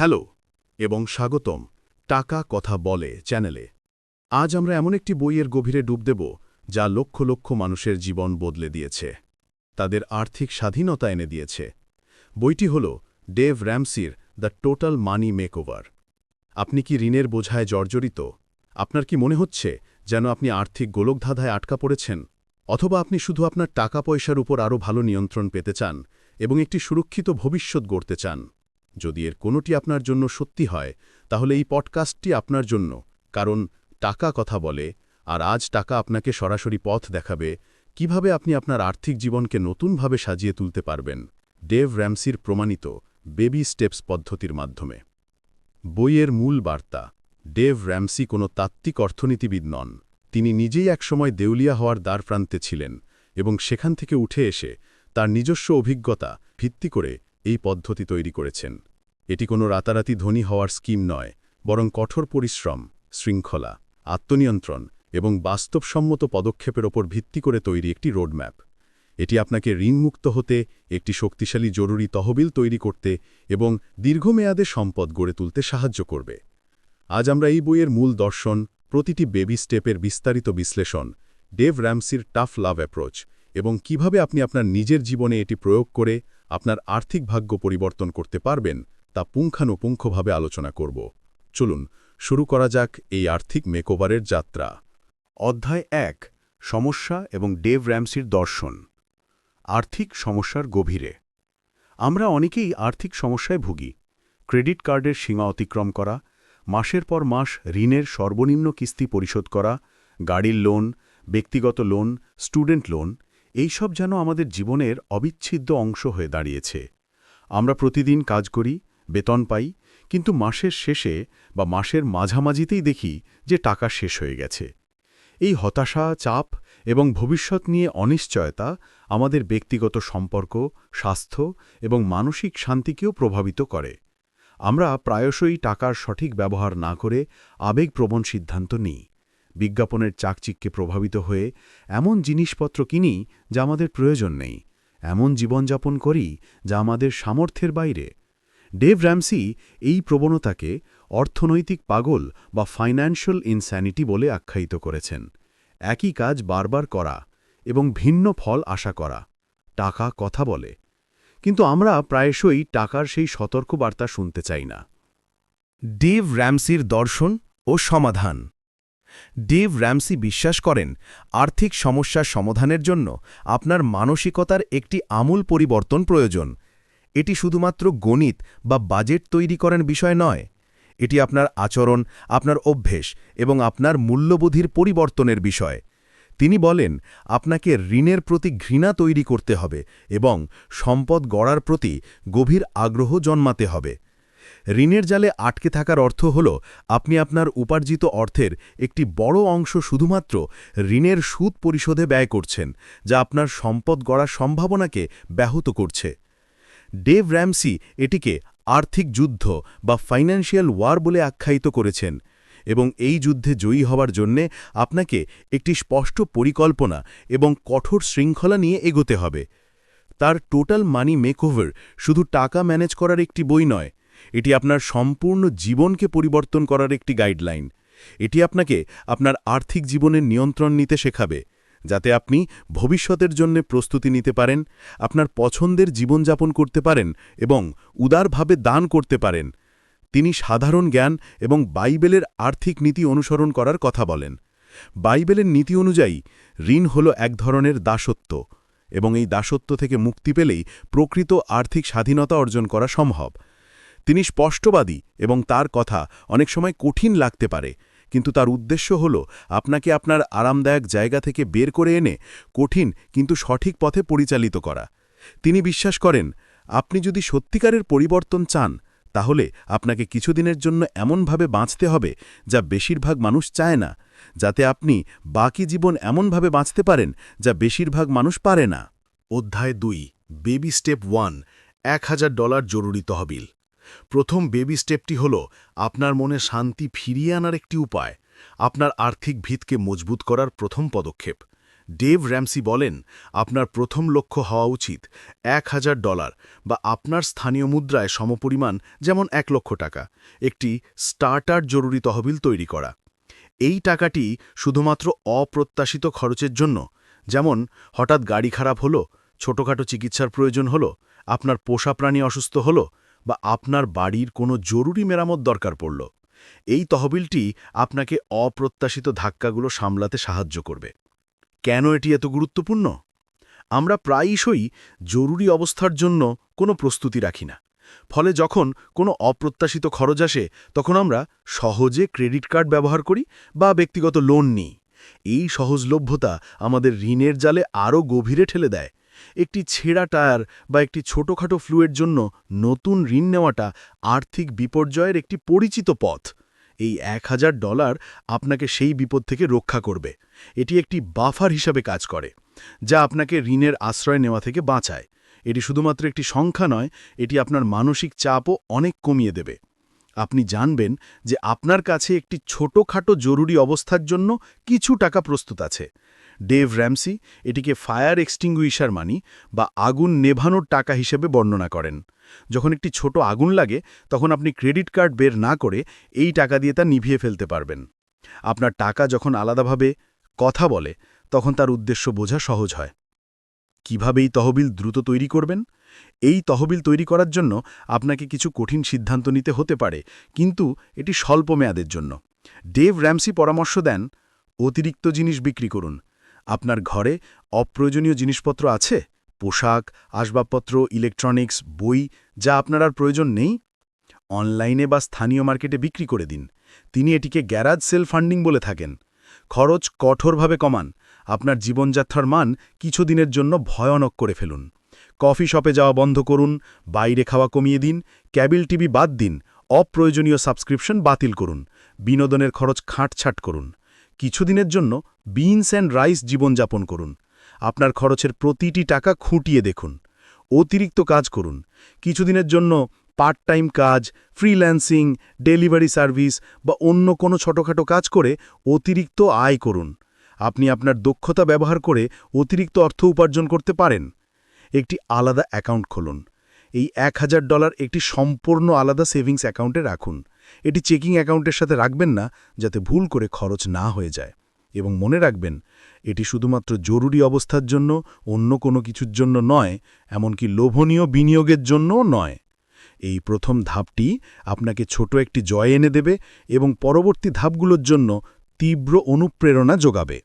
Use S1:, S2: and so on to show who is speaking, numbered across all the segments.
S1: Hello এবং স্বাগতম টাকা কথা বলে চ্যানেলে। আজ আমরা এমন একটি বইয়ের গভীরে ডুব দেব যা লক্ষ লক্ষ মানুষের জীবন বদলে দিয়েছে, তাদের আর্থিক স্বাধীনতা এনে দিয়েছে। বইটি হল ডেভ র্যামসির দ্য টোটাল মানি মেকওভার। আপনি কি ঋণের বোঝায় জর্জরিত? আপনার কি মনে হচ্ছে যেন আপনি আর্থিক গোলকধাঁধায় আটকা পড়েছেন? অথবা আপনি শুধু আপনার টাকা পয়সার উপর আরও ভালো নিয়ন্ত্রণ পেতে চান এবং একটি সুরক্ষিত ভবিষ্যৎ গড়তে চান? যদি এর কোনোটি আপনার জন্য সত্যি হয়, তাহলে এই পডকাস্টটি আপনার জন্য, কারণ টাকা কথা বলে, আর আজ টাকা আপনাকে সরাসরি পথ দেখাবে, কীভাবে আপনি আপনার আর্থিক জীবনকে নতুনভাবে সাজিয়ে তুলতে পারবেন, ডেভ র্যামসির প্রমাণিত বেবি স্টেপস পদ্ধতির মাধ্যমে। বইয়ের মূল বার্তা, ডেভ র্যামসি কোনো তাত্ত্বিক অর্থনীতিবিদ নন, তিনি নিজেই একসময় দেউলিয়া হওয়ার দ্বারপ্রান্তে ছিলেন, এবং সেখান থেকে উঠে এসে তার নিজস্ব অভিজ্ঞতা ভিত্তি করে এই পদ্ধতি তৈরি করেছেন। এটি কোনো রাতারাতি ধনী হওয়ার স্কিম নয়, বরং কঠোর পরিশ্রম, শৃঙ্খলা, আত্মনিয়ন্ত্রণ এবং বাস্তবসম্মত পদক্ষেপের ওপর ভিত্তি করে তৈরি একটি রোডম্যাপ। এটি আপনাকে ঋণমুক্ত হতে, একটি শক্তিশালী জরুরি তহবিল তৈরি করতে এবং দীর্ঘমেয়াদে সম্পদ গড়ে তুলতে সাহায্য করবে। আজ আমরা এই বইয়ের মূল দর্শন, প্রতিটি বেবি স্টেপের বিস্তারিত বিশ্লেষণ, ডেভ র্যামসির টাফ লাভ অ্যাপ্রোচ এবং কীভাবে আপনি আপনার নিজের জীবনে এটি প্রয়োগ করে আপনার আর্থিক ভাগ্য পরিবর্তন করতে পারবেন, তা পুঙ্খানুপুঙ্খভাবে আলোচনা করব। চলুন, শুরু করা যাক এই আর্থিক মেকওভারের যাত্রা। অধ্যায় এক, সমস্যা এবং ডেভ র্যামসির দর্শন। আর্থিক সমস্যার গভীরে। আমরা অনেকেই আর্থিক সমস্যায় ভুগি। ক্রেডিট কার্ডের সীমা অতিক্রম করা, মাসের পর মাস ঋণের সর্বনিম্ন কিস্তি পরিশোধ করা, গাড়ির লোন, ব্যক্তিগত লোন, স্টুডেন্ট লোন এইসব যেন আমাদের জীবনের অবিচ্ছেদ্য অংশ হয়ে দাঁড়িয়েছে। আমরা প্রতিদিন কাজ করি, বেতন পাই, কিন্তু মাসের শেষে বা মাসের মাঝামাঝিতেই দেখি যে টাকা শেষ হয়ে গেছে। এই হতাশা, চাপ এবং ভবিষ্যৎ নিয়ে অনিশ্চয়তা আমাদের ব্যক্তিগত সম্পর্ক, স্বাস্থ্য এবং মানসিক শান্তিকেও প্রভাবিত করে। আমরা প্রায়শই টাকার সঠিক ব্যবহার না করে আবেগপ্রবণ সিদ্ধান্ত নিই। বিজ্ঞাপনের চাকচিককে প্রভাবিত হয়ে এমন জিনিসপত্র কিনি যা আমাদের প্রয়োজন নেই, এমন জীবনযাপন করি যা আমাদের সামর্থ্যের বাইরে। ডেভ র্যামসি এই প্রবণতাকে অর্থনৈতিক পাগল বা ফাইন্যান্সিয়াল ইনস্যানিটি বলে আখ্যায়িত করেছেন। একই কাজ বারবার করা এবং ভিন্ন ফল আশা করা, টাকা কথা বলে। কিন্তু আমরা প্রায়শই টাকার সেই সতর্কবার্তা শুনতে চাই না।
S2: ডেভ র্যামসির দর্শন ও সমাধান ডেভ র্যামসি বিশ্বাস করেন, আর্থিক সমস্যার সমাধানের জন্য আপনার মানসিকতার একটি আমূল পরিবর্তন প্রয়োজন। এটি শুধুমাত্র গণিত বা বাজেট তৈরি করেন বিষয় নয়। এটি আপনার আচরণ, আপনার অভ্যেস এবং আপনার মূল্যবোধির পরিবর্তনের বিষয়। তিনি বলেন, আপনাকে ঋণের প্রতি ঘৃণা তৈরি করতে হবে এবং সম্পদ গড়ার প্রতি গভীর আগ্রহ জন্মাতে হবে। ঋণের জালে আটকে থাকার অর্থ হল, আপনি আপনার উপার্জিত অর্থের একটি বড় অংশ শুধুমাত্র ঋণের সুদ পরিশোধে ব্যয় করছেন, যা আপনার সম্পদ গড়ার সম্ভাবনাকে ব্যাহত করছে। ডেভ র্যামসি এটিকে আর্থিক যুদ্ধ বা ফাইন্যান্সিয়াল ওয়ার বলে আখ্যায়িত করেছেন এবং এই যুদ্ধে জয়ী হওয়ার জন্যে আপনাকে একটি স্পষ্ট পরিকল্পনা এবং কঠোর শৃঙ্খলা নিয়ে এগোতে হবে। তার টোটাল মানি মেকওভার শুধু টাকা ম্যানেজ করার একটি বই নয় এটি আপনার সম্পূর্ণ জীবনকে পরিবর্তন করার একটি গাইডলাইন। এটি আপনাকে আপনার আর্থিক জীবনের নিয়ন্ত্রণ নিতে শেখাবে, যাতে আপনি ভবিষ্যতের জন্য প্রস্তুতি নিতে পারেন, আপনার পছন্দের জীবনযাপন করতে পারেন এবং উদারভাবে দান করতে পারেন। তিনি সাধারণ জ্ঞান এবং বাইবেলের আর্থিক নীতি অনুসরণ করার কথা বলেন। বাইবেলের নীতি অনুযায়ী, ঋণ হল এক ধরনের দাসত্ব এবং এই দাসত্ব থেকে মুক্তি পেলেই প্রকৃত আর্থিক স্বাধীনতা অর্জন করা সম্ভব। তিনি স্পষ্টবাদী এবং তার কথা অনেক সময় কঠিন লাগতে পারে। কিন্তু তার উদ্দেশ্য হল, আপনাকে আপনার আরামদায়ক জায়গা থেকে বের করে এনে কঠিন কিন্তু সঠিক পথে পরিচালিত করা। তিনি বিশ্বাস করেন, আপনি যদি সত্যিকারের পরিবর্তন চান, তাহলে আপনাকে কিছুদিনের জন্য এমনভাবে বাঁচতে হবে যা বেশিরভাগ মানুষ চায় না, যাতে আপনি বাকি জীবন এমনভাবে বাঁচতে পারেন যা বেশিরভাগ মানুষ পারে না। অধ্যায় দুই বেবি স্টেপ ওয়ান এক হাজার ডলার জরুরি তহবিল। প্রথম বেবি স্টেপটি হল আপনার মনে শান্তি ফিরিয়ে আনার একটি উপায়। আপনার আর্থিক ভিতকে মজবুত করার প্রথম পদক্ষেপ।
S1: ডেভ র্যামসি বলেন, আপনার প্রথম লক্ষ্য হওয়া উচিত এক হাজার ডলার বা আপনার স্থানীয় মুদ্রায় সমপরিমাণ যেমন এক লক্ষ টাকা, একটি স্টার্টার জরুরি তহবিল তৈরি করা। এই টাকাটি শুধুমাত্র অপ্রত্যাশিত খরচের জন্য। যেমন, হঠাৎ গাড়ি খারাপ হলো, ছোটখাটো চিকিৎসার প্রয়োজন হলো, আপনার পোষা প্রাণী অসুস্থ হলো বা আপনার বাড়ির কোনো জরুরি মেরামত দরকার পড়ল, এই তহবিলটি আপনাকে অপ্রত্যাশিত ধাক্কাগুলো সামলাতে সাহায্য করবে। কেন এটি এত গুরুত্বপূর্ণ? আমরা প্রায়শই জরুরি অবস্থার জন্য কোনো প্রস্তুতি রাখি না। ফলে যখন কোনো অপ্রত্যাশিত খরচ আসে, তখন আমরা সহজে ক্রেডিট কার্ড ব্যবহার করি বা ব্যক্তিগত লোন নিই। এই সহজলভ্যতা আমাদের ঋণের জালে আরও গভীরে ঠেলে দেয়। একটি ছেঁড়া টায়ার বা একটি ছোটখাটো ফ্লুয়ের জন্য নতুন ঋণ নেওয়াটা আর্থিক বিপর্যয়ের একটি পরিচিত পথ। এই এক হাজার ডলার আপনাকে সেই বিপদ থেকে রক্ষা করবে। এটি একটি বাফার হিসাবে কাজ করে, যা আপনাকে ঋণের আশ্রয় নেওয়া থেকে বাঁচায়। এটি শুধুমাত্র একটি সংখ্যা নয়, এটি আপনার মানসিক চাপও অনেক কমিয়ে দেবে। আপনি জানবেন যে আপনার কাছে একটি ছোটখাটো জরুরি অবস্থার জন্য কিছু টাকা প্রস্তুত আছে। ডেভ র্যামসি এটিকে ফায়ার এক্সটিংগুইশার মানি বা আগুন নেভানোর টাকা হিসেবে বর্ণনা করেন। যখন একটি ছোট আগুন লাগে, তখন আপনি ক্রেডিট কার্ড বের না করে এই টাকা দিয়ে তা নিভিয়ে ফেলতে পারবেন। আপনার টাকা যখন আলাদাভাবে কথা বলে, তখন তার উদ্দেশ্য বোঝা সহজ হয়। কীভাবে এই তহবিল দ্রুত তৈরি করবেন? এই তহবিল তৈরি করার জন্য আপনাকে কিছু কঠিন সিদ্ধান্ত নিতে হতে পারে, কিন্তু এটি স্বল্প মেয়াদের জন্য। ডেভ র্যামসি পরামর্শ দেন, অতিরিক্ত জিনিস বিক্রি করুন। আপনার ঘরে অপ্রয়োজনীয় জিনিসপত্র আছে? পোশাক, আসবাবপত্র ইলেকট্রনিক্স বই, যা আপনার আর প্রয়োজন নেই? অনলাইনে বা স্থানীয় মার্কেটে বিক্রি করে দিন। তিনি এটিকে গ্যারাজ সেল ফান্ডিং বলে থাকেন। খরচ কঠোরভাবে কমান। আপনার জীবনযাত্রার মান কিছুদিনের জন্য ভয়ানক করে ফেলুন। কফি শপে যাওয়া বন্ধ করুন, বাইরে খাওয়া কমিয়ে দিন, ক্যাবিল টিভি বাদ দিন, অপ্রয়োজনীয় সাবস্ক্রিপশন বাতিল করুন, বিনোদনের খরচ খাঁটছাট করুন। কিছুদিনের জন্য বিনস অ্যান্ড রাইস জীবনযাপন করুন। আপনার খরচের প্রতিটি টাকা খুঁটিয়ে দেখুন। অতিরিক্ত কাজ করুন। কিছুদিনের জন্য পার্ট টাইম কাজ, ফ্রিল্যান্সিং, ডেলিভারি সার্ভিস বা অন্য কোনো ছোটোখাটো কাজ করে অতিরিক্ত আয় করুন। আপনি আপনার দক্ষতা ব্যবহার করে অতিরিক্ত অর্থ উপার্জন করতে পারেন। একটি আলাদা অ্যাকাউন্ট খুলুন। এই এক হাজার ডলার একটি সম্পূর্ণ আলাদা সেভিংস অ্যাকাউন্টে রাখুন। এটি চেকিং অ্যাকাউন্টের সাথে রাখবেন না যাতে ভুল করে খরচ না হয়ে যায়। এবং মনে রাখবেন, এটি শুধুমাত্র জরুরি অবস্থার জন্য, অন্য কোনো কিছুর জন্য নয়, এমনকি লোভনীয় বিনিয়োগের জন্যও নয়। এই প্রথম ধাপটি আপনাকে ছোট একটি জয় এনে দেবে এবং পরবর্তী ধাপগুলোর জন্য তীব্র অনুপ্রেরণা যোগাবে।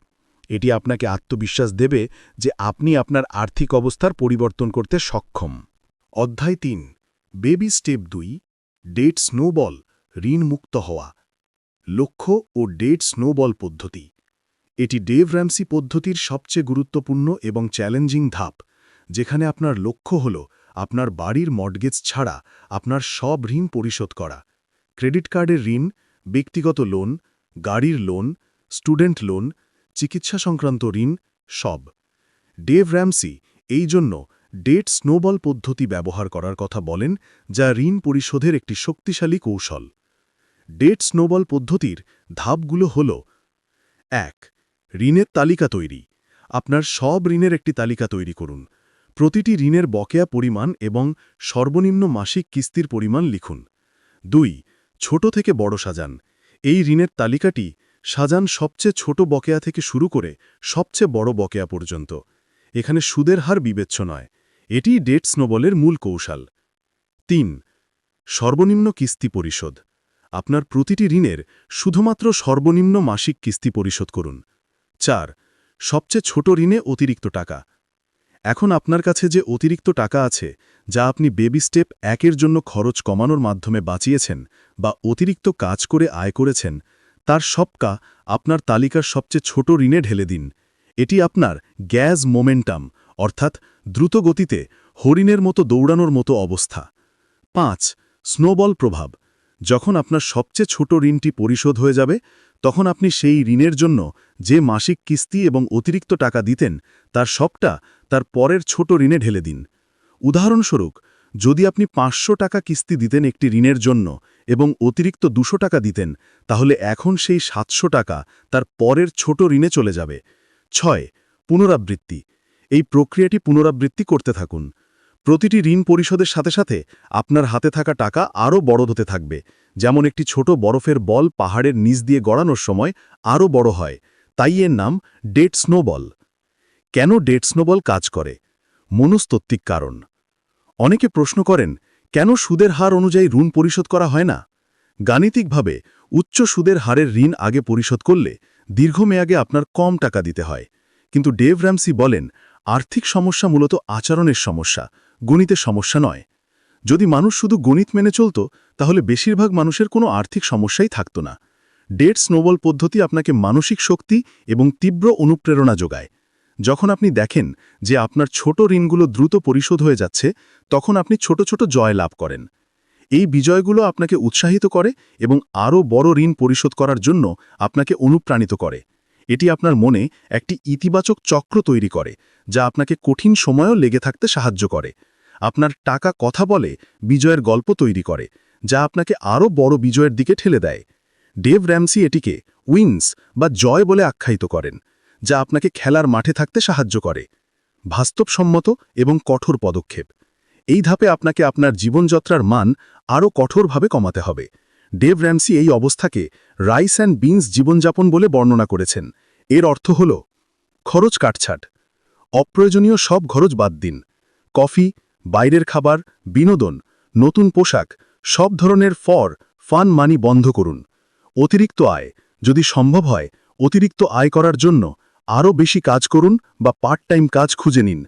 S1: এটি আপনাকে আত্মবিশ্বাস দেবে যে আপনি আপনার আর্থিক অবস্থার পরিবর্তন করতে সক্ষম। অধ্যায় তিন, বেবি স্টেপ দুই, ডেট স্নোবল। ঋণমুক্ত হওয়া। লক্ষ্য ও ডেট স্নোবল পদ্ধতি। এটি ডেভ র্যামসি পদ্ধতির সবচেয়ে গুরুত্বপূর্ণ এবং চ্যালেঞ্জিং ধাপ, যেখানে আপনার লক্ষ্য হল আপনার বাড়ির মর্টগেজ ছাড়া আপনার সব ঋণ পরিশোধ করা। ক্রেডিট কার্ডের ঋণ, ব্যক্তিগত লোন, গাড়ির লোন, স্টুডেন্ট লোন, চিকিৎসা সংক্রান্ত ঋণ, সব। ডেভ র্যামসি এই জন্য ডেট স্নোবল পদ্ধতি ব্যবহার করার কথা বলেন, যা ঋণ পরিশোধের একটি শক্তিশালী কৌশল। ডেট স্নোবল পদ্ধতির ধাপগুলো হল এক, ঋণের তালিকা তৈরি। আপনার সব ঋণের একটি তালিকা তৈরি করুন। প্রতিটি ঋণের বকেয়া পরিমাণ এবং সর্বনিম্ন মাসিক কিস্তির পরিমাণ লিখুন। দুই, ছোট থেকে বড় সাজান। এই ঋণের তালিকাটি সাজান সবচেয়ে ছোট বকেয়া থেকে শুরু করে সবচেয়ে বড় বকেয়া পর্যন্ত। এখানে সুদের হার বিবেচ্য নয়। এটি ডেট স্নোবলের মূল কৌশল। তিন, সর্বনিম্ন কিস্তি পরিশোধ। আপনার প্রতিটি ঋণের শুধুমাত্র সর্বনিম্ন মাসিক কিস্তি পরিশোধ করুন। চার, সবচেয়ে ছোট ঋণে অতিরিক্ত টাকা। এখন আপনার কাছে যে অতিরিক্ত টাকা আছে, যা আপনি বেবি স্টেপ একের জন্য খরচ কমানোর মাধ্যমে বাঁচিয়েছেন বা অতিরিক্ত কাজ করে আয় করেছেন, তার সবকা আপনার তালিকার সবচেয়ে ছোট ঋণে ঢেলে দিন। এটি আপনার গ্যাস মোমেন্টাম, অর্থাৎ দ্রুত গতিতে হরিণের মতো দৌড়ানোর মতো অবস্থা। পাঁচ, স্নোবল প্রভাব। যখন আপনার সবচেয়ে ছোট ঋণটি পরিশোধ হয়ে যাবে, তখন আপনি সেই ঋণের জন্য যে মাসিক কিস্তি এবং অতিরিক্ত টাকা দিতেন, তার সবটা তার পরের ছোট ঋণে ঢেলে দিন। উদাহরণস্বরূপ, যদি আপনি পাঁচশো টাকা কিস্তি দিতেন একটি ঋণের জন্য এবং অতিরিক্ত দুশো টাকা দিতেন, তাহলে এখন সেই সাতশো টাকা তার পরের ছোট ঋণে চলে যাবে। ছয়, পুনরাবৃত্তি। এই প্রক্রিয়াটি পুনরাবৃত্তি করতে থাকুন। প্রতিটি ঋণ পরিশোধের সাথে সাথে আপনার হাতে থাকা টাকা আরও বড় হতে থাকবে। যেমন একটি ছোট বরফের বল পাহাড়ের নিচ দিয়ে গড়ানোর সময় আরও বড় হয়। তাই এর নাম ডেট স্নোবল। কেন ডেট স্নোবল কাজ করে? মনস্তত্ত্বিক কারণ। অনেকে প্রশ্ন করেন, কেন সুদের হার অনুযায়ী ঋণ পরিশোধ করা হয় না? গাণিতিকভাবে, উচ্চ সুদের হারের ঋণ আগে পরিশোধ করলে দীর্ঘমেয়াগে আপনার কম টাকা দিতে হয়। কিন্তু ডেভ র্যামসি বলেন, আর্থিক সমস্যা মূলত আচরণের সমস্যা। গণিতের সমস্যা নয়। যদি মানুষ শুধু গণিত মেনে চলত, তাহলে বেশিরভাগ মানুষের কোনো আর্থিক সমস্যাই থাকত না। ডেট স্নোবল পদ্ধতি আপনাকে মানসিক শক্তি এবং তীব্র অনুপ্রেরণা যোগায়। যখন আপনি দেখেন যে আপনার ছোট ঋণগুলো দ্রুত পরিশোধ হয়ে যাচ্ছে, তখন আপনি ছোট ছোট জয় লাভ করেন। এই বিজয়গুলো আপনাকে উৎসাহিত করে এবং আরও বড় ঋণ পরিশোধ করার জন্য আপনাকে অনুপ্রাণিত করে। এটি আপনার মনে একটি ইতিবাচক চক্র তৈরি করে, যা আপনাকে কঠিন সময়ও লেগে থাকতে সাহায্য করে। আপনার টাকা কথা বলে, বিজয়ের গল্প তৈরি করে, যা আপনাকে আরও বড় বিজয়ের দিকে ঠেলে দেয়। ডেভ র্যামসি এটিকে উইন্স বা জয় বলে আখ্যায়িত করেন, যা আপনাকে খেলার মাঠে থাকতে সাহায্য করে। বাস্তবসম্মত এবং কঠোর পদক্ষেপ। এই ধাপে আপনাকে আপনার জীবনযাত্রার মান আরও কঠোরভাবে কমাতে হবে। ডেভ র্যামসি এই অবস্থাকে রাইস অ্যান্ড বিনস জীবনযাপন বলে বর্ণনা করেছেন। এর অর্থ হল, খরচ কাটছাট, অপ্রয়োজনীয় সব খরচ বাদ দিন, কফি, বাইরের খাবার, বিনোদন, নতুন পোশাক, সব ধরনের ফর, ফান মানি বন্ধ করুন। অতিরিক্ত আয়, যদি সম্ভব হয়, অতিরিক্ত আয় করার জন্য আরও বেশি কাজ করুন বা পার্ট টাইম কাজ খুঁজে নিন।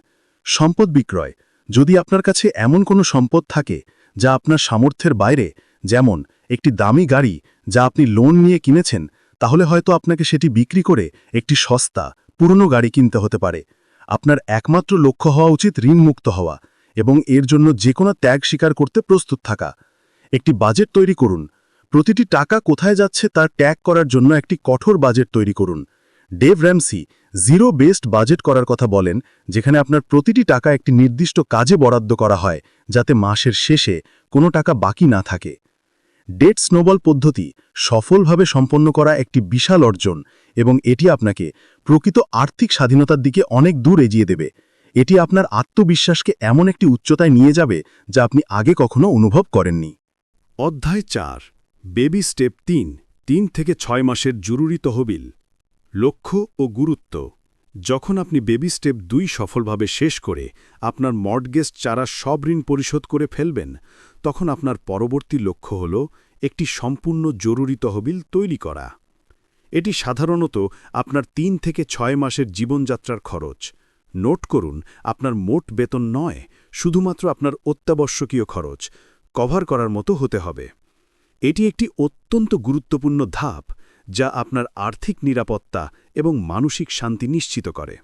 S1: সম্পদ বিক্রয়, যদি আপনার কাছে এমন কোনো সম্পদ থাকে যা আপনার সামর্থ্যের বাইরে, যেমন একটি দামি গাড়ি যা আপনি লোন নিয়ে কিনেছেন, তাহলে হয়তো আপনাকে সেটি বিক্রি করে একটি সস্তা, পুরনো গাড়ি কিনতে হতে পারে। আপনার একমাত্র লক্ষ্য হওয়া উচিত ঋণমুক্ত হওয়া এবং এর জন্য যে কোনো ত্যাগ স্বীকার করতে প্রস্তুত থাকা। একটি বাজেট তৈরি করুন। প্রতিটি টাকা কোথায় যাচ্ছে তার ট্যাগ করার জন্য একটি কঠোর বাজেট তৈরি করুন। Dave Ramsey zero based budget করার কথা বলেন, যেখানে আপনার প্রতিটি টাকা একটি নির্দিষ্ট কাজে বরাদ্দ করা হয়, যাতে মাসের শেষে কোনো টাকা বাকি না থাকে। ডেট স্নোবল পদ্ধতি সফলভাবে সম্পন্ন করা একটি বিশাল অর্জন এবং এটি আপনাকে প্রকৃত আর্থিক স্বাধীনতার দিকে অনেক দূর এগিয়ে দেবে। এটি আপনার আত্মবিশ্বাসকে এমন একটি উচ্চতায় নিয়ে যাবে যা আপনি আগে কখনো অনুভব করেননি।
S3: অধ্যায় চার, বেবি স্টেপ তিন তিন থেকে ছয় মাসের জরুরি তহবিল, লক্ষ্য ও গুরুত্ব। যখন আপনি বেবি স্টেপ দুই সফলভাবে শেষ করে আপনার মর্টগেজ চারা সব ঋণ পরিশোধ করে ফেলবেন, তখন আপনার পরবর্তী লক্ষ্য হল একটি সম্পূর্ণ জরুরি তহবিল তৈরি করা। এটি সাধারণত আপনার তিন থেকে ছয় মাসের জীবনযাত্রার খরচ। নোট করুন, আপনার মোট বেতন নয়, শুধুমাত্র আপনার অত্যাবশ্যকীয় খরচ। কভার করার মতো হতে হবে। এটি একটি অত্যন্ত গুরুত্বপূর্ণ ধাপ। যা আপনার আর্থিক নিরাপত্তা এবং মানসিক শান্তি নিশ্চিত করে।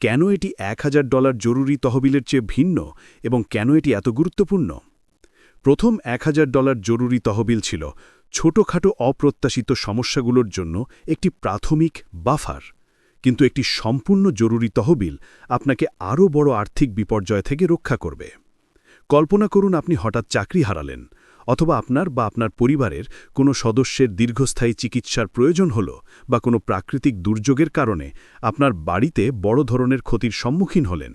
S3: কেন এটি এক হাজার ডলার জরুরি তহবিলের চেয়ে ভিন্ন এবং কেন এটি এত গুরুত্বপূর্ণ? প্রথম এক হাজার ডলার জরুরি তহবিল ছিল ছোটখাটো অপ্রত্যাশিত সমস্যাগুলোর জন্য একটি প্রাথমিক বাফার। কিন্তু একটি সম্পূর্ণ জরুরি তহবিল আপনাকে আরও বড় আর্থিক বিপর্যয় থেকে রক্ষা করবে। কল্পনা করুন আপনি হঠাৎ চাকরি হারালেন অথবা আপনার বা আপনার পরিবারের কোনো সদস্যের দীর্ঘস্থায়ী চিকিৎসার প্রয়োজন হল বা কোনো প্রাকৃতিক দুর্যোগের কারণে আপনার বাড়িতে বড় ধরনের ক্ষতির সম্মুখীন হলেন।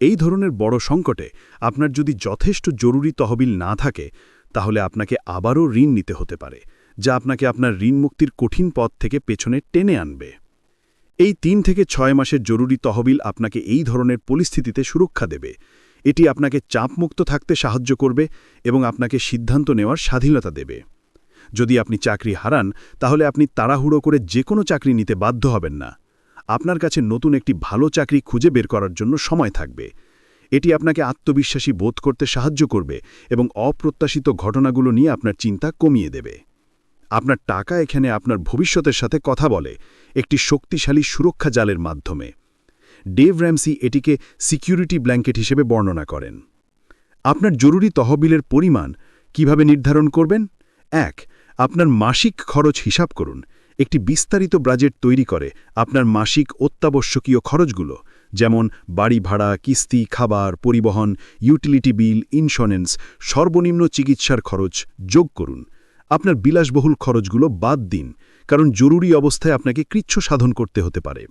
S3: এই ধরনের বড় সংকটে আপনার যদি যথেষ্ট জরুরি তহবিল না থাকে, তাহলে আপনাকে আবারও ঋণ নিতে হতে পারে, যা আপনাকে আপনার ঋণ মুক্তির কঠিন পথ থেকে পেছনে টেনে আনবে। এই তিন থেকে ছয় মাসের জরুরি তহবিল আপনাকে এই ধরনের পরিস্থিতিতে সুরক্ষা দেবে। এটি আপনাকে চাপমুক্ত থাকতে সাহায্য করবে এবং আপনাকে সিদ্ধান্ত নেওয়ার স্বাধীনতা দেবে। যদি আপনি চাকরি হারান, তাহলে আপনি তাড়াহুড়ো করে যে কোনো চাকরি নিতে বাধ্য হবেন না। আপনার কাছে নতুন একটি ভালো চাকরি খুঁজে বের করার জন্য সময় থাকবে। এটি আপনাকে আত্মবিশ্বাসী বোধ করতে সাহায্য করবে এবং অপ্রত্যাশিত ঘটনাগুলো নিয়ে আপনার চিন্তা কমিয়ে দেবে। আপনার টাকা এখানে আপনার ভবিষ্যতের সাথে কথা বলে, একটি শক্তিশালী সুরক্ষা জালের মাধ্যমে। ডেভ র্যামসি এটিকে সিকিউরিটি ব্ল্যাঙ্কেট হিসেবে বর্ণনা করেন। আপনার জরুরি তহবিলের পরিমাণ কীভাবে নির্ধারণ করবেন? এক, আপনার মাসিক খরচ হিসাব করুন। একটি বিস্তারিত বাজেট তৈরি করে আপনার মাসিক অত্যাবশ্যকীয় খরচগুলো, যেমন বাড়ি ভাড়া, কিস্তি, খাবার, পরিবহন, ইউটিলিটি বিল, ইন্স্যুরেন্স, সর্বনিম্ন চিকিৎসার খরচ যোগ করুন। আপনার বিলাসবহুল খরচগুলো বাদ দিন, কারণ জরুরি অবস্থায় আপনাকে কৃচ্ছ সাধন করতে হতে পারে।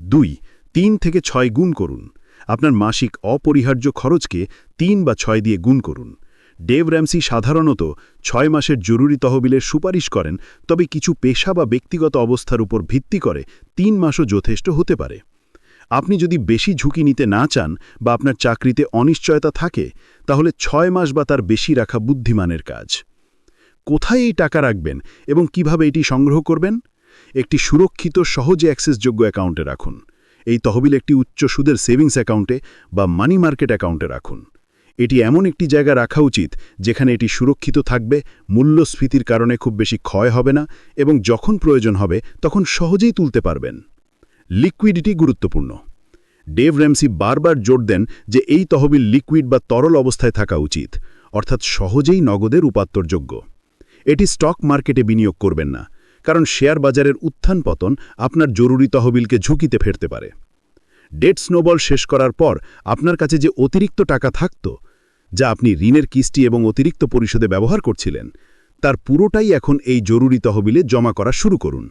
S3: দুই তিন থেকে ছয় গুণ করুন। আপনার মাসিক অপরিহার্য খরচকে তিন বা ছয় দিয়ে গুণ করুন। ডেভ র্যামসি সাধারণত ছয় মাসের জরুরি তহবিলের সুপারিশ করেন, তবে কিছু পেশা বা ব্যক্তিগত অবস্থার উপর ভিত্তি করে তিন মাসও যথেষ্ট হতে পারে। আপনি যদি বেশি ঝুঁকি নিতে না চান বা আপনার চাকরিতে অনিশ্চয়তা থাকে, তাহলে ছয় মাস বা তার বেশি রাখা বুদ্ধিমানের কাজ। কোথায় এই টাকা রাখবেন এবং কীভাবে এটি সংগ্রহ করবেন? একটি সুরক্ষিত, সহজে অ্যাক্সেসযোগ্য অ্যাকাউন্টে রাখুন। এই তহবিল একটি উচ্চ সুদের সেভিংস অ্যাকাউন্টে বা মানি মার্কেট অ্যাকাউন্টে রাখুন। এটি এমন একটি জায়গা রাখা উচিত যেখানে এটি সুরক্ষিত থাকবে, মূল্যস্ফীতির কারণে খুব বেশি ক্ষয় হবে না এবং যখন প্রয়োজন হবে, তখন সহজেই তুলতে পারবেন। লিকুইডিটি গুরুত্বপূর্ণ। ডেভ র্যামসি বারবার জোর দেন যে এই তহবিল লিকুইড বা তরল অবস্থায় থাকা উচিত, অর্থাৎ সহজেই নগদের উপাত্তরযোগ্য। এটি স্টক মার্কেটে বিনিয়োগ করবেন না। কারণ শেয়ার বাজারের উত্থান পতন আপনার জরুরি তহবিলকে ঝুঁকিতে ফেরতে পারে। ডেট স্নোবল শেষ করার পর আপনার কাছে যে অতিরিক্ত টাকা থাকত, যা আপনি ঋণের কিস্তি এবং অতিরিক্ত পরিশোধে ব্যবহার করছিলেন, তার পুরোটাই এখন এই জরুরি তহবিলে জমা করা শুরু করুন।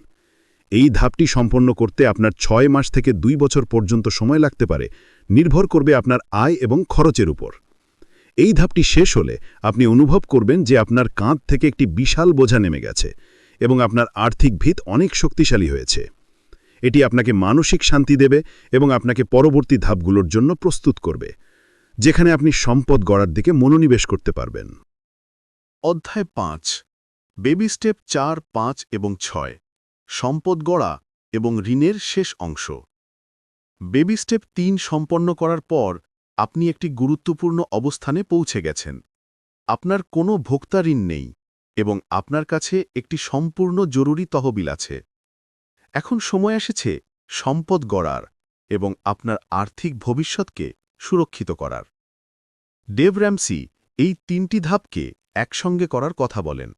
S3: এই ধাপটি সম্পন্ন করতে আপনার ছয় মাস থেকে দুই বছর পর্যন্ত সময় লাগতে পারে, নির্ভর করবে আপনার আয় এবং খরচের উপর। এই ধাপটি শেষ হলে আপনি অনুভব করবেন যে আপনার কাঁধ থেকে একটি বিশাল বোঝা নেমে গেছে। এবং আপনার আর্থিক ভিত অনেক শক্তিশালী হয়েছে। এটি আপনাকে মানসিক শান্তি দেবে এবং আপনাকে পরবর্তী ধাপগুলোর জন্য প্রস্তুত করবে, যেখানে আপনি সম্পদ গড়ার দিকে মনোনিবেশ করতে পারবেন।
S1: অধ্যায় পাঁচ। বেবি স্টেপ চার, পাঁচ এবং ছয়। সম্পদ গড়া এবং ঋণের শেষ অংশ। বেবি স্টেপ তিন সম্পন্ন করার পর আপনি একটি গুরুত্বপূর্ণ অবস্থানে পৌঁছে গেছেন। আপনার কোনো ভোক্তা ঋণ নেই। এবং আপনার কাছে একটি সম্পূর্ণ জরুরি তহবিল আছে। এখন সময় এসেছে সম্পদ গড়ার এবং আপনার আর্থিক ভবিষ্যৎকে সুরক্ষিত করার। ডেভ র্যামসি এই তিনটি ধাপকে একসঙ্গে করার কথা বলেন,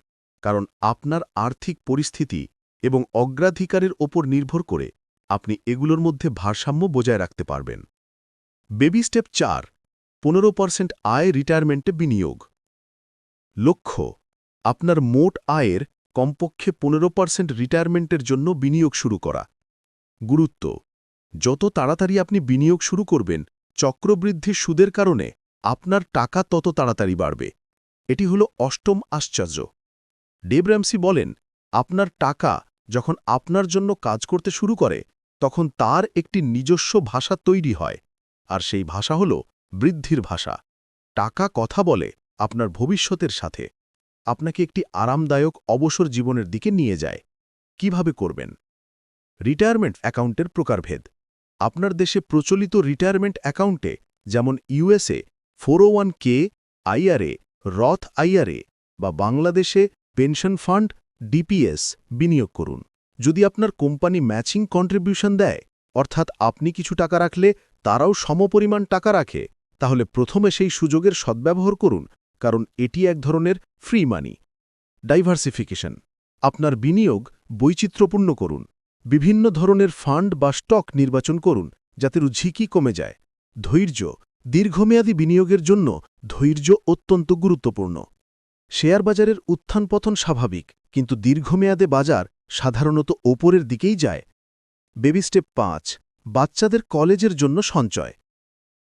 S1: কারণ আপনার আর্থিক পরিস্থিতি এবং অগ্রাধিকারের ওপর নির্ভর করে আপনি এগুলোর মধ্যে ভারসাম্য বজায় রাখতে পারবেন। বেবি স্টেপ চার, পনেরো পার্সেন্ট আয় রিটায়ারমেন্টে বিনিয়োগ। লক্ষ্য আপনার মোট আয়ের কমপক্ষে পনেরো পার্সেন্ট রিটায়ারমেন্টের জন্য বিনিয়োগ শুরু করা। গুরুত্ব, যত তাড়াতাড়ি আপনি বিনিয়োগ শুরু করবেন, চক্রবৃদ্ধির সুদের কারণে আপনার টাকা তত তাড়াতাড়ি বাড়বে। এটি হল অষ্টম আশ্চর্য। ডেব্রামসি বলেন, আপনার টাকা যখন আপনার জন্য কাজ করতে শুরু করে, তখন তার একটি নিজস্ব ভাষা তৈরি হয়, আর সেই ভাষা হল বৃদ্ধির ভাষা। টাকা কথা বলে আপনার ভবিষ্যতের সাথে। আপনাকে একটি আরামদায়ক অবসর জীবনের দিকে নিয়ে যায়। কীভাবে করবেন? রিটায়ারমেন্ট অ্যাকাউন্টের প্রকারভেদ। আপনার দেশে প্রচলিত রিটায়ারমেন্ট অ্যাকাউন্টে, যেমন USA four one K, IRA, Roth IRA বা বাংলাদেশে পেনশন ফান্ড, ডিপিএস বিনিয়োগ করুন। যদি আপনার কোম্পানি ম্যাচিং কন্ট্রিবিউশন দেয়, অর্থাৎ আপনি কিছু টাকা রাখলে তারাও সমপরিমাণ টাকা রাখে, তাহলে প্রথমে সেই সুযোগের সদ্ব্যবহার করুন কারণ এটি এক ধরনের ফ্রি মানি ডাইভার্সিফিকেশন আপনার বিনিয়োগ বৈচিত্র্যপূর্ণ করুন। বিভিন্ন ধরনের ফান্ড বা স্টক নির্বাচন করুন, যাতে ঝিঁকি কমে যায়। ধৈর্য। দীর্ঘমেয়াদী বিনিয়োগের জন্য ধৈর্য অত্যন্ত গুরুত্বপূর্ণ। শেয়ার বাজারের উত্থান পতন স্বাভাবিক, কিন্তু দীর্ঘমেয়াদে বাজার সাধারণত ওপরের দিকেই যায়। বেবি স্টেপ পাঁচ। বাচ্চাদের কলেজের জন্য সঞ্চয়।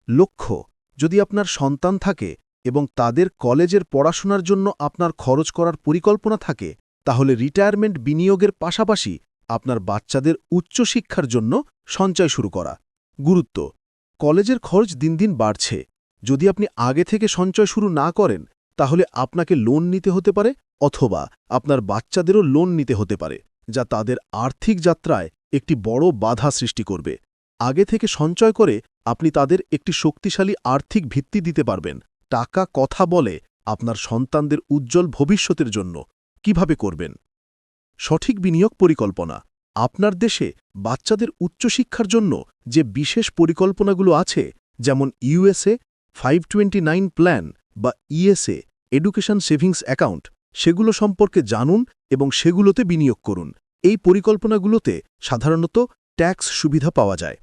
S1: লক্ষ্য। যদি আপনার সন্তান থাকে এবং তাদের কলেজের পড়াশোনার জন্য আপনার খরচ করার পরিকল্পনা থাকে, তাহলে রিটায়ারমেন্ট বিনিয়োগের পাশাপাশি আপনার বাচ্চাদের উচ্চশিক্ষার জন্য সঞ্চয় শুরু করা। গুরুত্ব, কলেজের খরচ দিন দিন বাড়ছে। যদি আপনি আগে থেকে সঞ্চয় শুরু না করেন, তাহলে আপনাকে লোন নিতে হতে পারে অথবা আপনার বাচ্চাদেরও লোন নিতে হতে পারে, যা তাদের আর্থিক যাত্রায় একটি বড় বাধা সৃষ্টি করবে। আগে থেকে সঞ্চয় করে আপনি তাদের একটি শক্তিশালী আর্থিক ভিত্তি দিতে পারবেন। টাকা কথা বলে আপনার সন্তানদের উজ্জ্বল ভবিষ্যতের জন্য কীভাবে করবেন? সঠিক বিনিয়োগ পরিকল্পনা। আপনার দেশে বাচ্চাদের উচ্চশিক্ষার জন্য যে বিশেষ পরিকল্পনাগুলো আছে, যেমন ইউএসএ, ফাইভ প্ল্যান বা ইএসএ, এডুকেশন সেভিংস অ্যাকাউন্ট, সেগুলো সম্পর্কে জানুন এবং সেগুলোতে বিনিয়োগ করুন। এই পরিকল্পনাগুলোতে সাধারণত ট্যাক্স সুবিধা পাওয়া যায়।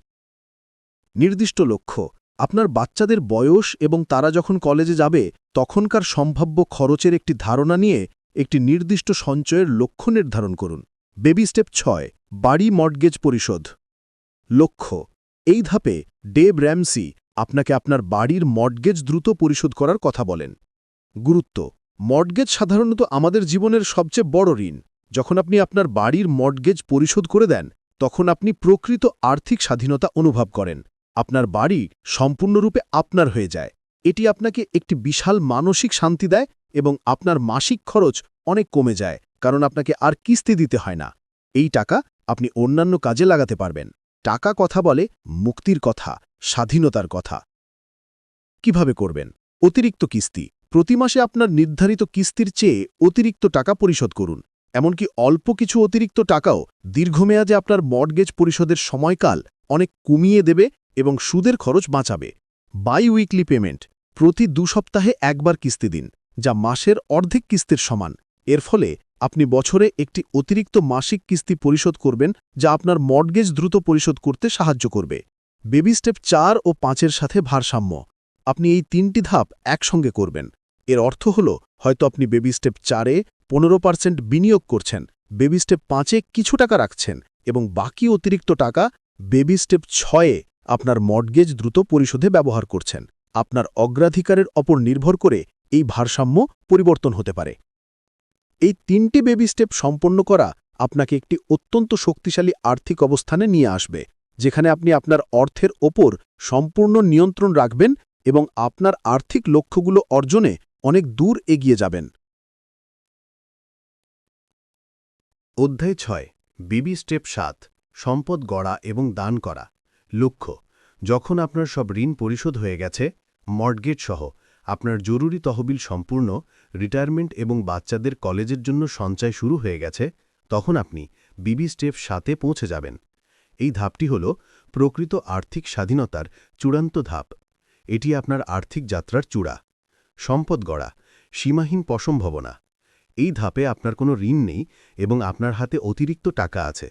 S1: নির্দিষ্ট লক্ষ্য। আপনার বাচ্চাদের বয়স এবং তারা যখন কলেজে যাবে, তখনকার সম্ভাব্য খরচের একটি ধারণা নিয়ে একটি নির্দিষ্ট সঞ্চয়ের লক্ষ্য নির্ধারণ করুন। বেবি স্টেপ ছয়, বাড়ি মর্টগেজ পরিশোধ। লক্ষ্য,
S4: এই ধাপে ডেভ র্যামসি আপনাকে আপনার বাড়ির মর্টগেজ দ্রুত পরিশোধ করার কথা বলেন। গুরুত্ব, মর্টগেজ সাধারণত আমাদের জীবনের সবচেয়ে বড় ঋণ। যখন আপনি আপনার বাড়ির মর্টগেজ পরিশোধ করে দেন, তখন আপনি প্রকৃত আর্থিক স্বাধীনতা অনুভব করেন। আপনার বাড়ি সম্পূর্ণরূপে আপনার হয়ে যায়। এটি আপনাকে একটি বিশাল মানসিক শান্তি দেয় এবং আপনার মাসিক খরচ অনেক কমে যায়, কারণ আপনাকে আর কিস্তি দিতে হয় না। এই টাকা আপনি অন্যান্য কাজে লাগাতে পারবেন। টাকা কথা বলে মুক্তির কথা, স্বাধীনতার কথা। কীভাবে করবেন? অতিরিক্ত কিস্তি। প্রতি মাসে আপনার নির্ধারিত কিস্তির চেয়ে অতিরিক্ত টাকা পরিশোধ করুন। এমনকি অল্প কিছু অতিরিক্ত টাকাও দীর্ঘমেয়াদে আপনার মর্টগেজ পরিশোধের সময়কাল অনেক কমিয়ে দেবে এবং সুদের খরচ বাঁচাবে। বাই উইকলি পেমেন্ট প্রতি দু সপ্তাহে একবার কিস্তি দিন, যা মাসের অর্ধেক কিস্তির সমান। এর ফলে আপনি বছরে একটি অতিরিক্ত মাসিক কিস্তি পরিশোধ করবেন, যা আপনার মর্টগেজ দ্রুত পরিশোধ করতে সাহায্য করবে। বেবি স্টেপ চার ও পাঁচের সাথে ভারসাম্য। আপনি এই তিনটি ধাপ একসঙ্গে করবেন। এর অর্থ হল, হয়তো আপনি বেবি স্টেপ চারে পনেরো পার্সেন্ট বিনিয়োগ করছেন বেবি স্টেপ পাঁচে কিছু টাকা রাখছেন এবং বাকি অতিরিক্ত টাকা বেবি স্টেপ ছয়ে আপনার মর্টগেজ দ্রুত পরিশোধে ব্যবহার করছেন। আপনার অগ্রাধিকারের অপর নির্ভর করে এই ভারসাম্য পরিবর্তন হতে পারে। এই তিনটি বেবি স্টেপ সম্পন্ন করা আপনাকে একটি অত্যন্ত শক্তিশালী আর্থিক অবস্থানে নিয়ে আসবে, যেখানে আপনি আপনার অর্থের ওপর সম্পূর্ণ নিয়ন্ত্রণ রাখবেন এবং আপনার আর্থিক লক্ষ্যগুলো অর্জনে অনেক দূর এগিয়ে যাবেন।
S1: অধ্যায় ছয় বিবি স্টেপ সাত, সম্পদ গড়া এবং দান করা। লক্ষ্য, যখন আপনার সব ঋণ পরিশোধ হয়ে গেছে মর্টগেজ সহ আপনার জরুরি তহবিল সম্পূর্ণ রিটায়ারমেন্ট এবং বাচ্চাদের কলেজের জন্য সঞ্চয় শুরু হয়ে গেছে, তখন আপনি বিবি স্টেপ সাতে পৌঁছে যাবেন। এই ধাপটি হল প্রকৃত আর্থিক স্বাধীনতার চূড়ান্ত ধাপ। এটি আপনার আর্থিক যাত্রার চূড়া। সম্পদ গড়া, সীমাহীন পসম্ভবনা এই ধাপে আপনার কোনো ঋণ নেই এবং আপনার হাতে অতিরিক্ত টাকা আছে।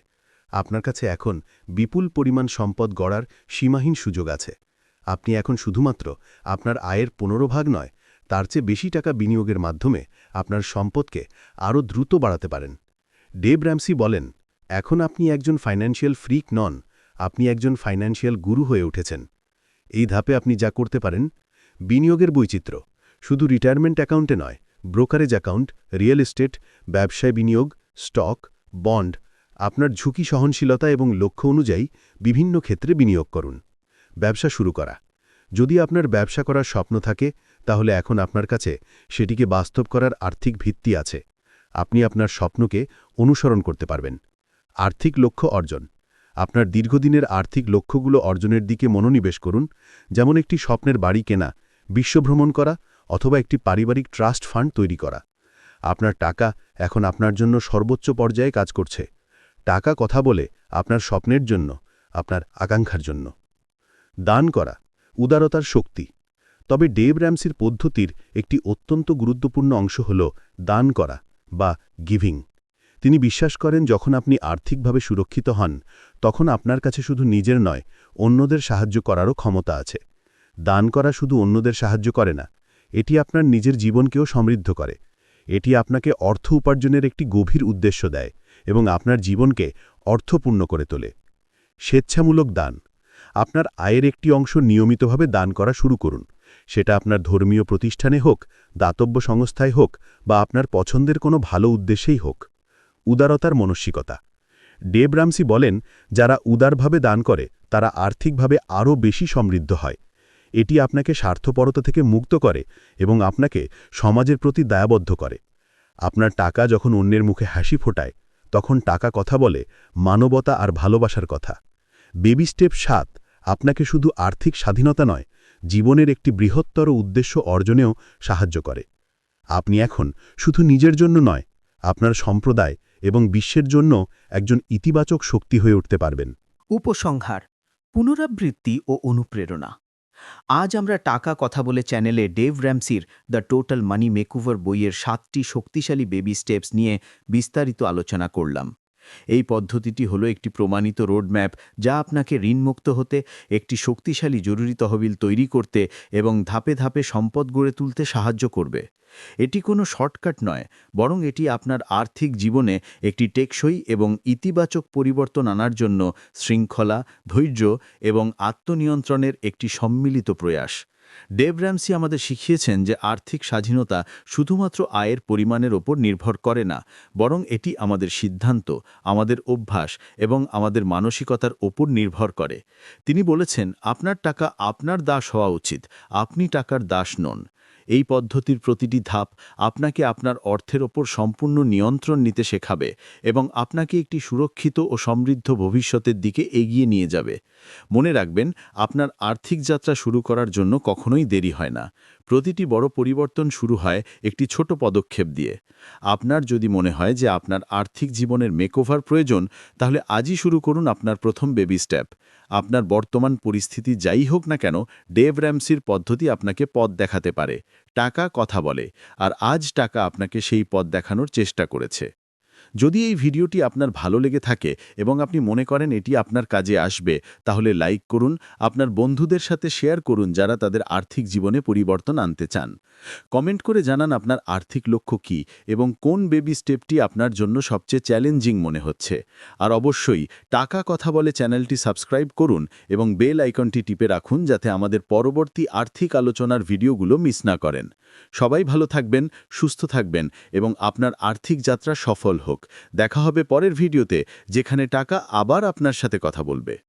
S1: আপনার কাছে এখন বিপুল পরিমাণ সম্পদ গড়ার সীমাহীন সুযোগ আছে। আপনি এখন শুধুমাত্র আপনার আয়ের পনেরো ভাগ নয়, তার চেয়ে বেশি টাকা বিনিয়োগের মাধ্যমে আপনার সম্পদকে আরও দ্রুত বাড়াতে পারেন। ডেব র্যামসি বলেন, এখন আপনি একজন ফাইন্যান্সিয়াল ফ্রিক নন, আপনি একজন ফাইন্যান্সিয়াল গুরু হয়ে উঠেছেন। এই ধাপে আপনি যা করতে পারেন, বিনিয়োগের বৈচিত্র্য। শুধু রিটায়ারমেন্ট অ্যাকাউন্টে নয়, ব্রোকারেজ অ্যাকাউন্ট, রিয়েল এস্টেট, ব্যবসায় বিনিয়োগ, স্টক, বন্ড আপনার ঝুঁকি সহনশীলতা এবং লক্ষ্য অনুযায়ী বিভিন্ন ক্ষেত্রে বিনিয়োগ করুন। ব্যবসা শুরু করা। যদি আপনার ব্যবসা করার স্বপ্ন থাকে, তাহলে এখন আপনার কাছে সেটিকে বাস্তব করার আর্থিক ভিত্তি আছে। আপনি আপনার স্বপ্নকে অনুসরণ করতে পারবেন। আর্থিক লক্ষ্য অর্জন। আপনার দীর্ঘদিনের আর্থিক লক্ষ্যগুলো অর্জনের দিকে মনোনিবেশ করুন, যেমন একটি স্বপ্নের বাড়ি কেনা বিশ্বভ্রমণ করা অথবা একটি পারিবারিক ট্রাস্ট ফান্ড তৈরি করা। আপনার টাকা এখন আপনার জন্য সর্বোচ্চ পর্যায়ে কাজ করছে। টাকা কথা বলে আপনার স্বপ্নের জন্য, আপনার আকাঙ্ক্ষার জন্য। দান করা, উদারতার শক্তি। তবে ডেভ র্যামসির পদ্ধতির একটি অত্যন্ত গুরুত্বপূর্ণ অংশ হল দান করা বা গিভিং। তিনি বিশ্বাস করেন, যখন আপনি আর্থিকভাবে সুরক্ষিত হন, তখন আপনার কাছে শুধু নিজের নয়, অন্যদের সাহায্য করারও ক্ষমতা আছে। দান করা শুধু অন্যদের সাহায্য করে না, এটি আপনার নিজের জীবনকেও সমৃদ্ধ করে। এটি আপনাকে অর্থ উপার্জনের একটি গভীর উদ্দেশ্য দেয়। এবং আপনার জীবনকে অর্থপূর্ণ করে তোলে। স্বেচ্ছামূলক দান। আপনার আয়ের একটি অংশ নিয়মিতভাবে দান করা শুরু করুন। সেটা আপনার ধর্মীয় প্রতিষ্ঠানে হোক, দাতব্য সংস্থায় হোক, বা আপনার পছন্দের কোনো ভালো উদ্দেশ্যেই হোক। উদারতার মনস্বিকতা ডেব রামসি বলেন, যারা উদারভাবে দান করে, তারা আর্থিকভাবে আরও বেশি সমৃদ্ধ হয়। এটি আপনাকে স্বার্থপরতা থেকে মুক্ত করে এবং আপনাকে সমাজের প্রতি দায়াবদ্ধ করে। আপনার টাকা যখন অন্যের মুখে হাসি ফোটায় তখন টাকা কথা বলে, মানবতা আর ভালোবাসার কথা। বেবি স্টেপ সাত, আপনাকে শুধু আর্থিক স্বাধীনতা নয়, জীবনের একটি বৃহত্তর উদ্দেশ্য অর্জনেও সাহায্য করে। আপনি এখন শুধু নিজের জন্য নয়, আপনার সম্প্রদায় এবং বিশ্বের জন্য একজন ইতিবাচক শক্তি হয়ে উঠতে পারবেন।
S5: উপসংহার, পুনরাবৃত্তি ও অনুপ্রেরণা। আজ আমরা টাকা কথা বলে চ্যানেলে ডেভ র্যামসির দ্য টোটাল মানি মেকুভার বইয়ের সাতটি শক্তিশালী বেবি স্টেপস নিয়ে বিস্তারিত আলোচনা করলাম।
S1: এই পদ্ধতিটি হলো একটি প্রমাণিত রোডম্যাপ যা আপনাকে ঋণমুক্ত হতে, একটি শক্তিশালী জরুরি তহবিল তৈরি করতে এবং ধাপে ধাপে সম্পদ গড়ে তুলতে সাহায্য করবে। এটি কোনো শর্টকাট নয়, বরং এটি আপনার আর্থিক জীবনে একটি টেকসই এবং ইতিবাচক পরিবর্তন আনার জন্য শৃঙ্খলা, ধৈর্য এবং আত্মনিয়ন্ত্রণের একটি সম্মিলিত প্রয়াস। ডেভ র্যামসি আমাদের শিখিয়েছেন যে আর্থিক স্বাধীনতা শুধুমাত্র আয়ের পরিমাণের ওপর নির্ভর করে না, বরং এটি আমাদের সিদ্ধান্ত, আমাদের অভ্যাস এবং আমাদের মানসিকতার ওপর নির্ভর করে। তিনি বলেছেন, আপনার টাকা আপনার দাস হওয়া উচিত, আপনি টাকার দাস নন। এই পদ্ধতির প্রতিটি ধাপ আপনাকে আপনার অর্থের ওপর সম্পূর্ণ নিয়ন্ত্রণ নিতে শেখাবে এবং আপনাকে একটি সুরক্ষিত ও সমৃদ্ধ ভবিষ্যতের দিকে এগিয়ে নিয়ে যাবে। মনে রাখবেন, আপনার আর্থিক যাত্রা শুরু করার জন্য কখনোই দেরি হয় না। প্রতিটি বড় পরিবর্তন শুরু হয় একটি ছোট পদক্ষেপ দিয়ে। আপনার যদি মনে হয় যে আপনার আর্থিক জীবনের মেকওভার প্রয়োজন, তাহলে আজই শুরু করুন আপনার প্রথম বেবি স্ট্যাপ আপনার বর্তমান পরিস্থিতি যাই হোক না কেন ডেভ র্যামসির পদ্ধতি আপনাকে পদ দেখাতে পারে। টাকা কথা বলে, আর আজ টাকা আপনাকে সেই পদ দেখানোর চেষ্টা করেছে। যদি এই ভিডিওটি আপনার ভালো লেগে থাকে এবং আপনি মনে করেন এটি আপনার কাজে আসবে, তাহলে লাইক করুন, আপনার বন্ধুদের সাথে শেয়ার করুন যারা তাদের আর্থিক জীবনে পরিবর্তন আনতে চান। কমেন্ট করে জানান আপনার আর্থিক লক্ষ্য কী এবং কোন বেবি স্টেপটি আপনার জন্য সবচেয়ে চ্যালেঞ্জিং মনে হচ্ছে। আর অবশ্যই টাকা কথা বলে চ্যানেলটি সাবস্ক্রাইব করুন এবং বেল আইকনটি টিপে রাখুন যাতে আমাদের পরবর্তী আর্থিক আলোচনার ভিডিওগুলো মিস না করেন। সবাই ভালো থাকবেন, সুস্থ থাকবেন এবং আপনার আর্থিক যাত্রা সফল হোক। দেখা হবে পরের ভিডিওতে যেখানে টাকা আবার আপনার সাথে কথা বলবে।